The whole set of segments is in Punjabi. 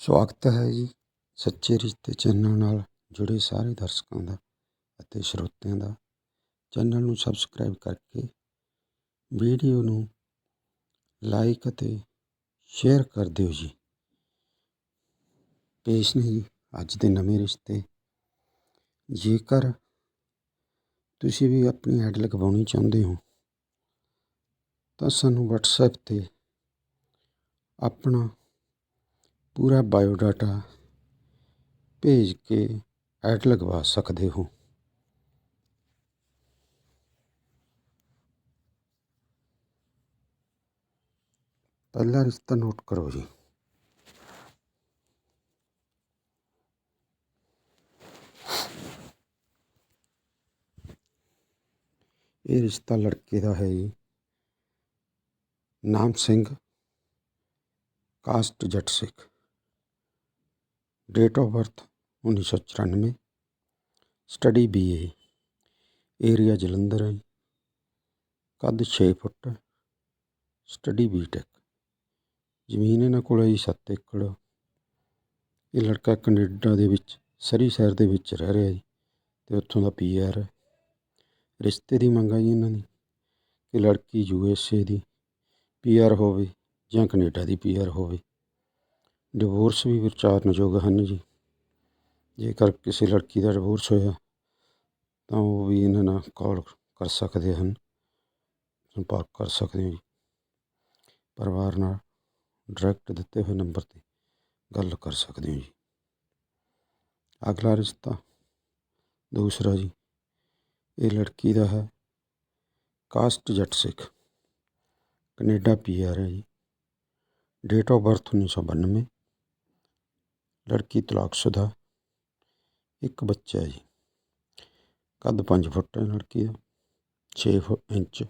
ਸਵਾਗਤ ਹੈ ਜੀ ਸੱਚੇ ਰਿਸ਼ਤੇ ਚੈਨਲ ਨਾਲ ਜੁੜੇ ਸਾਰੇ ਦਰਸ਼ਕਾਂ ਦਾ ਅਤੇ ਸਰੋਤਿਆਂ ਦਾ। ਚੈਨਲ ਨੂੰ ਸਬਸਕ੍ਰਾਈਬ ਕਰਕੇ ਵੀਡੀਓ ਨੂੰ ਲਾਈਕ ਅਤੇ ਸ਼ੇਅਰ ਕਰ ਦਿਓ ਜੀ। ਪੇਸ਼ ਨੇ ਜੀ ਅੱਜ ਦੇ ਨਵੇਂ ਰਿਸ਼ਤੇ। ਜੇਕਰ ਤੁਸੀਂ ਵੀ ਆਪਣੀ ਐਡ ਲਗਵਾਉਣੀ ਚਾਹੁੰਦੇ ਹੋ, ਤਾਂ ਸਾਨੂੰ WhatsApp ਤੇ ਆਪਣਾ ਪੂਰਾ ਬਾਇਓਡਾਟਾ ਭੇਜ ਕੇ ਐਡ ਲਗਵਾ ਸਕਦੇ ਹੋ। ਪਹਿਲਾ ਰਿਸ਼ਤਾ ਨੋਟ ਕਰੋ ਜੀ। ਇਹ ਰਿਸ਼ਤਾ ਲੜਕੇ ਦਾ ਹੈ ਜੀ। ਨਾਮ Singh, caste Jatt Sikh. Date of birth 1994 study BA area Jalandhar ਹੈ ਕੱਦ 6 ਫੁੱਟ ਸਟੱਡੀ ਬੀਟੈਕ ਜ਼ਮੀਨ ਇਹਨਾਂ ਕੋਲ ਹੈ ਜੀ 7 ਏਕੜ ਇਹ ਲੜਕਾ ਕੈਨੇਡਾ ਦੇ ਵਿੱਚ ਸਰੀ ਸ਼ਹਿਰ ਦੇ ਵਿੱਚ ਰਹਿ ਰਿਹਾ ਜੀ ਤੇ ਉੱਥੋਂ ਦਾ ਪੀਆਰ ਹੈ ਰਿਸ਼ਤੇ ਦੀ ਮੰਗ ਹੈ ਜੀ ਇਹਨਾਂ ਦੀ ਕਿ ਲੜਕੀ ਯੂਐਸਏ ਦੀ ਪੀਆਰ ਹੋਵੇ ਜਾਂ ਕੈਨੇਡਾ ਦੀ ਪੀਆਰ ਹੋਵੇ ਡਿਵੋਰਸ ਵੀ ਵਿਚਾਰਨਯੋਗ ਹਨ ਜੀ। ਜੇਕਰ ਕਿਸੇ ਲੜਕੀ ਦਾ ਡਿਵੋਰਸ ਹੋਇਆ, ਤਾਂ ਉਹ ਵੀ ਇਹਨਾਂ ਨਾਲ ਕਾਲ ਕਰ ਸਕਦੇ ਹਨ। ਸੰਪਰਕ ਕਰ ਸਕਦੇ ਹੋ ਜੀ। ਪਰਿਵਾਰ ਨਾਲ ਡਾਇਰੈਕਟ ਦਿੱਤੇ ਹੋਏ ਨੰਬਰ ਤੇ ਗੱਲ ਕਰ ਸਕਦੇ ਹੋ ਜੀ। ਅਗਲਾ ਰਿਸ਼ਤਾ ਦੂਸਰਾ ਜੀ। ਇਹ ਲੜਕੀ ਦਾ ਹੈ caste Jatt Sikh. Canada PR ਹੈ ਜੀ। ਡੇਟ ਆਫ ਬਰਥ 1992 ਲੜਕੀ ਤਲਾਕਸ਼ੁਦਾ ਇੱਕ ਬੱਚਾ ਹੈ ਜੀ। ਕੱਦ 5 ਫੁੱਟ ਹੈ ਲੜਕੀ ਦਾ 6 ਫੁੱਟ ਇੰਚ।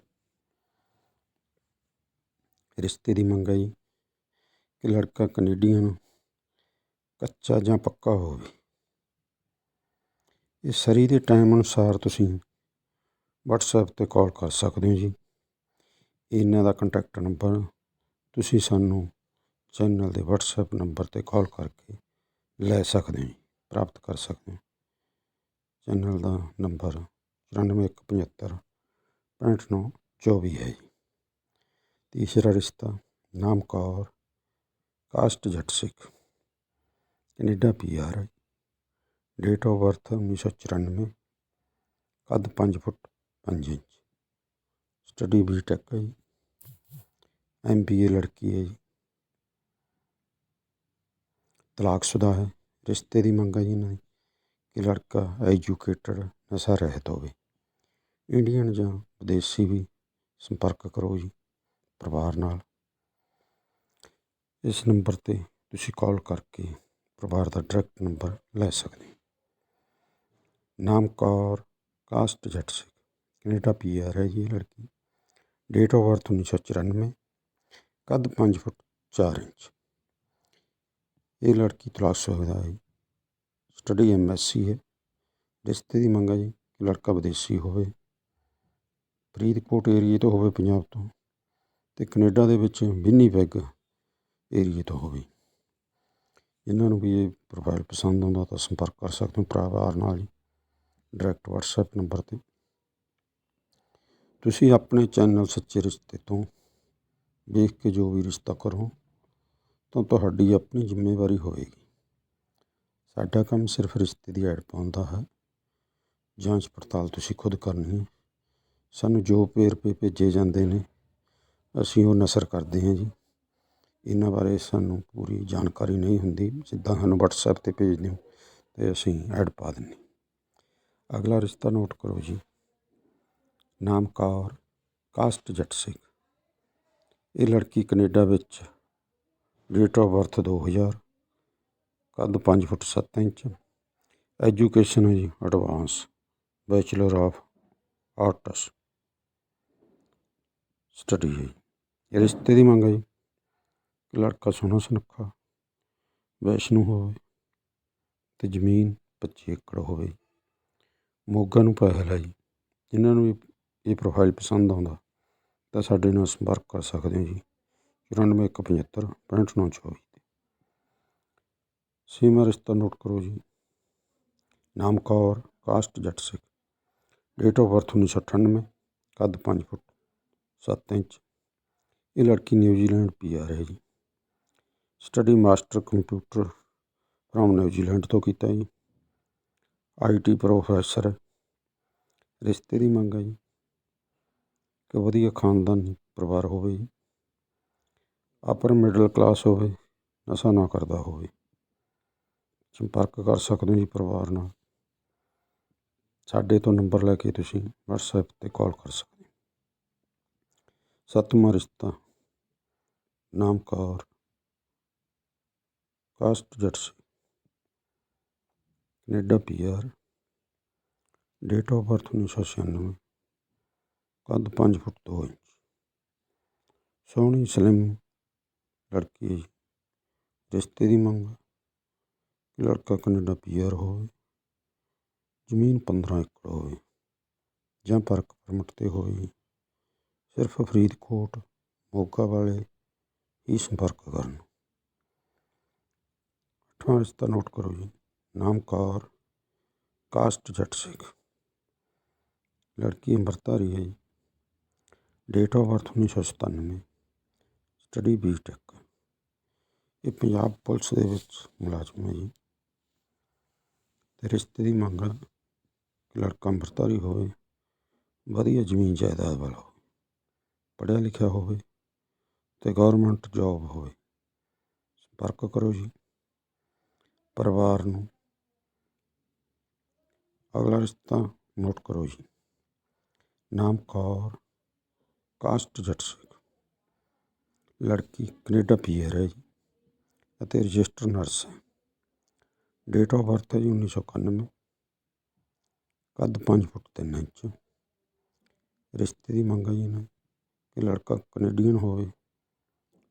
ਰਿਸ਼ਤੇ ਦੀ ਮੰਗ ਹੈ ਜੀ ਕਿ ਲੜਕਾ ਕੈਨੇਡੀਅਨ ਕੱਚਾ ਜਾਂ ਪੱਕਾ ਹੋਵੇ। ਇਹ ਸਰੀ ਦੇ ਟਾਈਮ ਅਨੁਸਾਰ ਤੁਸੀਂ WhatsApp ਤੇ ਕਾਲ ਕਰ ਸਕਦੇ ਹੋ ਜੀ। ਇਹਨਾਂ ਦਾ ਕੰਟੈਕਟ ਨੰਬਰ ਤੁਸੀਂ ਸਾਨੂੰ ਚੈਨਲ ਦੇ WhatsApp ਨੰਬਰ ਤੇ ਕਾਲ ਕਰਕੇ ਲੈ ਸਕਦੇ ਹੋ ਜੀ, ਪ੍ਰਾਪਤ ਕਰ ਸਕਦੇ ਹੋ। ਚੈਨਲ ਦਾ ਨੰਬਰ 9475 65924 ਹੈ ਜੀ। ਤੀਸਰਾ ਰਿਸ਼ਤਾ ਨਾਮ Kaur caste Jatt Sikh, Canada PR ਹੈ ਡੇਟ ਆਫ ਬਰਥ 1994 ਕੱਦ 5 ਫੁੱਟ 5 ਇੰਚ। ਸਟੱਡੀ ਬੀਟੈਕ ਹੈ ਜੀ। ਐਮ ਬੀ ਏ ਲੜਕੀ ਹੈ ਜੀ। ਤਲਾਕਸ਼ੁਦਾ ਹੈ, ਰਿਸ਼ਤੇ ਦੀ ਮੰਗ ਹੈ ਜੀ ਇਹਨਾਂ ਦੀ ਕਿ ਲੜਕਾ ਐਜੂਕੇਟਡ ਨਸ਼ਾ ਰਹਿਤ ਹੋਵੇ। ਇੰਡੀਅਨ ਜਾਂ ਵਿਦੇਸ਼ੀ ਵੀ ਸੰਪਰਕ ਕਰੋ ਜੀ, ਪਰਿਵਾਰ ਨਾਲ। ਇਸ ਨੰਬਰ ਤੇ ਤੁਸੀਂ ਕਾਲ ਕਰਕੇ ਪਰਿਵਾਰ ਦਾ ਡਾਇਰੈਕਟ ਨੰਬਰ ਲੈ ਸਕਦੇ ਨਾਮ Kaur caste Jatt Sikh, Canada PR ਹੈ ਜੀ ਇਹ ਲੜਕੀ। ਡੇਟ ਆਫ ਬਰਥ 1994 ਕੱਦ 5 ਫੁੱਟ 4 ਇੰਚ। ਇਹ ਲੜਕੀ ਤਲਾਸ਼ ਤਲਾਕਸ਼ੁਦਾ ਹੈ। ਸਟੱਡੀ ਐਮਐਸਸੀ ਹੈ। ਰਿਸ਼ਤੇ ਦੀ ਮੰਗ ਹੈ ਜੀ ਕਿ ਲੜਕਾ ਵਿਦੇਸ਼ੀ ਹੋਵੇ। ਫਰੀਦਕੋਟ ਏਰੀਏ ਤੋਂ ਹੋਵੇ ਪੰਜਾਬ ਤੋਂ ਤੇ ਕੈਨੇਡਾ ਦੇ ਵਿੱਚ ਬਿੰਨੀ ਵਿਨੀਪੈਗ ਏਰੀਏ ਤੋਂ ਹੋਵੇ। ਇਹਨਾਂ ਨੂੰ ਵੀ ਇਹ ਪ੍ਰੋਫਾਈਲ ਪਸੰਦ ਆਉਂਦਾ ਤਾਂ ਸੰਪਰਕ ਕਰ ਸਕਦੇ ਹੋ ਪਰਿਵਾਰ ਨਾਲ ਜੀ ਡਾਇਰੈਕਟ WhatsApp ਨੰਬਰ ਤੇ। ਤੁਸੀਂ ਆਪਣੇ ਚੈਨਲ ਸੱਚੇ ਰਿਸ਼ਤੇ ਤੋਂ ਵੇਖ ਕੇ ਜੋ ਵੀ ਰਿਸ਼ਤਾ ਕਰੋ। ਤਾਂ ਤੁਹਾਡੀ ਆਪਣੀ ਜ਼ਿੰਮੇਵਾਰੀ ਹੋਵੇਗੀ। ਸਾਡਾ ਕੰਮ ਸਿਰਫ ਰਿਸ਼ਤੇ ਦੀ ਐਡ ਪਾਉਂਦਾ ਹੈ। ਜਾਂਚ ਪੜਤਾਲ ਤੁਸੀਂ ਖੁਦ ਕਰਨੀ ਹੈ। ਸਾਨੂੰ ਜੋ ਪੇਰ ਪੇ ਭੇਜੇ ਜਾਂਦੇ ਨੇ, ਅਸੀਂ ਉਹ ਨਸਰ ਕਰਦੇ ਹਾਂ ਜੀ। ਇਹਨਾਂ ਬਾਰੇ ਸਾਨੂੰ ਪੂਰੀ ਜਾਣਕਾਰੀ ਨਹੀਂ ਹੁੰਦੀ। ਜਿੱਦਾਂ ਸਾਨੂੰ WhatsApp ਤੇ ਭੇਜਦੇ ਹੋ, ਤੇ ਅਸੀਂ ਐਡ ਪਾ ਦਿੰਦੇ ਅਗਲਾ ਰਿਸ਼ਤਾ ਨੋਟ ਕਰੋ ਜੀ। ਨਾਮ ਕੌਰ, ਕਾਸਟ ਜੱਟ ਸਿੰਘ ਇਹ ਲੜਕੀ ਕੈਨੇਡਾ ਵਿੱਚ ਡੇਟ ਆਫ ਬਰਥ 2000 ਕੱਦ 5 ਫੁੱਟ 7 ਇੰਚ ਐਜੂਕੇਸ਼ਨ ਹੈ ਜੀ advance bachelor of arts study ਹੈ ਜੀ। ਰਿਸ਼ਤੇ ਦੀ ਮੰਗ ਹੈ ਜੀ, ਲੜਕਾ ਸੋਹਣਾ ਸੁਨੱਖਾ, ਵੈਸ਼ਨੂ ਹੋਵੇ ਤੇ ਜ਼ਮੀਨ 25 ਏਕੜ ਹੋਵੇ। ਮੋਗਾ ਨੂੰ ਪਹਿਲ ਹੈ ਜੀ। ਜਿਨ੍ਹਾਂ ਨੂੰ ਵੀ ਇਹ ਪ੍ਰੋਫਾਈਲ ਪਸੰਦ ਆਉਂਦਾ ਤਾਂ ਸਾਡੇ ਨਾਲ ਸੰਪਰਕ ਕਰ ਸਕਦੇ ਹੋ ਜੀ। ਚੁਰਾਨਵੇਂ ਇੱਕ ਪਝੱਤਰ ਪੈਂਹਠ ਨੌ ਚੌਵੀ ਸੀਮਾ ਰਿਸ਼ਤਾ ਨੋਟ ਕਰੋ ਜੀ ਨਾਮ Kaur caste Jatt Sikh date of birth 1998 ਕੱਦ 5 ਫੁੱਟ 7 ਇੰਚ ਇਹ ਲੜਕੀ ਨਿਊਜ਼ੀਲੈਂਡ ਪੀ ਆਰ ਹੈ ਜੀ study master computer from New Zealand ਤੋਂ ਕੀਤਾ ਜੀ ਆਈਟੀ ਪ੍ਰੋਫੈਸਰ ਰਿਸ਼ਤੇ ਦੀ ਮੰਗ ਹੈ ਜੀ ਕਿ ਵਧੀਆ ਖਾਨਦਾਨੀ ਪਰਿਵਾਰ ਹੋਵੇ ਜੀ ਅਪਰ ਮਿਡਲ ਕਲਾਸ ਹੋਵੇ, ਨਸ਼ਾ ਨਾ ਕਰਦਾ ਹੋਵੇ। ਸੰਪਰਕ ਕਰ ਸਕਦੇ ਹੋ ਜੀ ਪਰਿਵਾਰ ਨਾਲ। ਸਾਡੇ ਤੋਂ ਨੰਬਰ ਲੈ ਕੇ ਤੁਸੀਂ WhatsApp ਤੇ ਕਾਲ ਕਰ ਸਕਦੇ ਹੋ। ਸੱਤਵਾਂ ਰਿਸ਼ਤਾ ਨਾਮ Kaur caste Jatt C. Canada PR date of birth 1996 ਕੱਦ 5 ਫੁੱਟ 2 ਇੰਚ। ਸੋਹਣੀ ਸਲਿਮ ਲੜਕੀ ਹੈ ਜੀ। ਰਿਸ਼ਤੇ ਦੀ ਮੰਗ ਕਿ ਲੜਕਾ ਕੈਨੇਡਾ ਪੀਆਰ ਹੋਵੇ, ਜ਼ਮੀਨ 15 ਏਕੜ ਹੋਵੇ ਜਾਂ ਪਰਕ ਪਰਮਿਟ ਤੇ ਹੋਵੇ। ਸਿਰਫ ਫਰੀਦਕੋਟ, ਮੋਗਾ ਵਾਲੇ ਹੀ ਸੰਪਰਕ ਕਰਨ। ਅੱਠਵਾਂ ਰਿਸ਼ਤਾ ਨੋਟ ਕਰੋ ਜੀ ਨਾਮ ਕੌਰ ਕਾਸਟ ਜੱਟ ਸਿੱਖ ਲੜਕੀ ਅੰਮ੍ਰਿਤਧਾਰੀ ਹੈ ਜੀ। Date of birth 1997 study B Tech. ਇਹ ਪੰਜਾਬ ਪੁਲਿਸ ਦੇ ਵਿੱਚ ਮੁਲਾਜ਼ਮ ਹੈ ਜੀ। ਤੇ ਰਿਸ਼ਤੇ ਦੀ ਮੰਗ ਹੈ ਕਿ ਲੜਕਾ ਅੰਮ੍ਰਿਤਧਾਰੀ ਹੋਵੇ, ਵਧੀਆ ਜ਼ਮੀਨ ਜਾਇਦਾਦ ਵਾਲਾ ਹੋਵੇ, ਪੜ੍ਹਿਆ ਲਿਖਿਆ ਹੋਵੇ ਤੇ ਗਵਰਨਮੈਂਟ ਜੌਬ ਹੋਵੇ। ਸੰਪਰਕ ਕਰੋ ਜੀ। ਪਰਿਵਾਰ ਨੂੰ ਅਗਲਾ ਰਿਸ਼ਤਾ ਨੋਟ ਕਰੋ ਜੀ। ਨਾਮ ਕੌਰ, ਕਾਸਟ ਜੱਟ ਸਿੱਖ। ਲੜਕੀ ਕੈਨੇਡਾ ਪੀਆਰ ਹੈ ਜੀ। ਅਤੇ ਰਜਿਸਟਰ ਨਰਸ। ਹੈ ਡੇਟ ਆਫ ਬਰਥ ਹੈ ਜੀ 1991 ਕੱਦ 5 ਫੁੱਟ 3 ਇੰਚ। ਰਿਸ਼ਤੇ ਦੀ ਮੰਗ ਹੈ ਜੀ ਇਹਨਾਂ ਕਿ ਲੜਕਾ ਕੈਨੇਡੀਅਨ ਹੋਵੇ,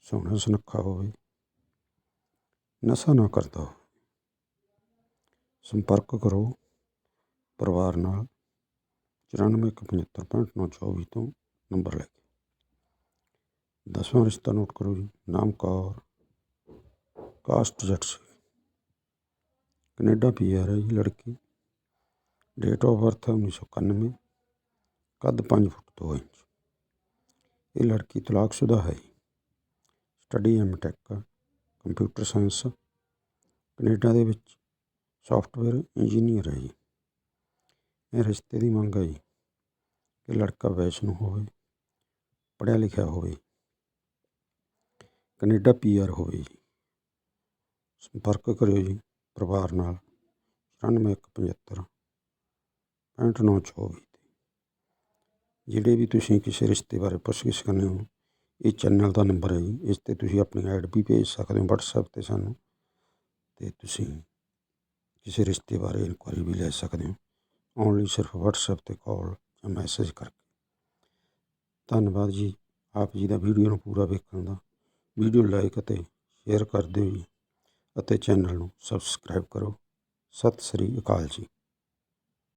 ਸੋਹਣਾ ਸੁਨੱਖਾ ਹੋਵੇ, ਨਸ਼ਾ ਨਾ ਕਰਦਾ ਹੋਵੇ। ਸੰਪਰਕ ਕਰੋ ਪਰਿਵਾਰ ਨਾਲ। ਚੁਰਾਨਵੇਂ ਇੱਕ ਪਝੱਤਰ ਪੈਂਹਠ ਨੌ ਚੌਵੀ ਤੋਂ ਨੰਬਰ ਲੈ ਕੇ। ਦਸਵਾਂ ਰਿਸ਼ਤਾ ਨੋਟ ਕਰੋ ਜੀ ਨਾਮ ਕੌਰ ਕਾਸਟ ਜੱਟ ਸੀ। ਕੈਨੇਡਾ ਪੀ ਆਰ ਹੈ ਜੀ ਲੜਕੀ। ਡੇਟ ਆਫ ਬਰਥ ਹੈ 1991 ਕੱਦ 5 ਫੁੱਟ 2 ਇੰਚ। ਇਹ ਲੜਕੀ ਤਲਾਕਸ਼ੁਦਾ ਹੈ ਜੀ। Study M Tech computer science Canada ਦੇ ਵਿੱਚ ਸੌਫਟਵੇਅਰ ਇੰਜੀਨੀਅਰ ਹੈ ਜੀ। ਇਹ ਰਿਸ਼ਤੇ ਦੀ ਮੰਗ ਹੈ ਜੀ ਕਿ ਲੜਕਾ ਵੈਸ਼ਨੂੰ ਹੋਵੇ, ਪੜ੍ਹਿਆ ਲਿਖਿਆ ਹੋਵੇ। ਕੈਨੇਡਾ ਪੀਆਰ ਹੋਵੇ ਜੀ। ਸੰਪਰਕ ਕਰਿਓ ਜੀ ਪਰਿਵਾਰ ਨਾਲ। 9175 65924 ਤੇ। ਜਿਹੜੇ ਵੀ ਤੁਸੀਂ ਕਿਸੇ ਰਿਸ਼ਤੇ ਬਾਰੇ ਪੁੱਛਗਿੱਛ ਕਰਨੀ ਹੋ, ਇਹ ਚੈਨਲ ਦਾ ਨੰਬਰ ਹੈ ਜੀ। ਇਸ ਤੇ ਤੁਸੀਂ ਆਪਣੀ ਐਡ ਵੀ ਭੇਜ ਸਕਦੇ ਹੋ WhatsApp ਤੇ ਸਾਨੂੰ। ਤੇ ਤੁਸੀਂ ਕਿਸੇ ਰਿਸ਼ਤੇ ਬਾਰੇ ਇਨਕੁਆਇਰੀ ਵੀ ਲੈ ਸਕਦੇ ਹੋ। ਓਨਲੀ ਸਿਰਫ WhatsApp ਤੇ ਕਾਲ ਜਾਂ ਮੈਸੇਜ ਕਰਕੇ। ਧੰਨਵਾਦ ਜੀ। ਆਪ ਜੀ ਦਾ ਵੀਡੀਓ ਨੂੰ ਪੂਰਾ ਵੇਖਣ ਦਾ। ਵੀਡੀਓ ਲਾਈਕ ਅਤੇ ਸ਼ੇਅਰ ਕਰ ਦਿਓ ਜੀ। ਅਤੇ ਚੈਨਲ ਨੂੰ ਸਬਸਕ੍ਰਾਈਬ ਕਰੋ। ਸਤਿ ਸ੍ਰੀ ਅਕਾਲ ਜੀ।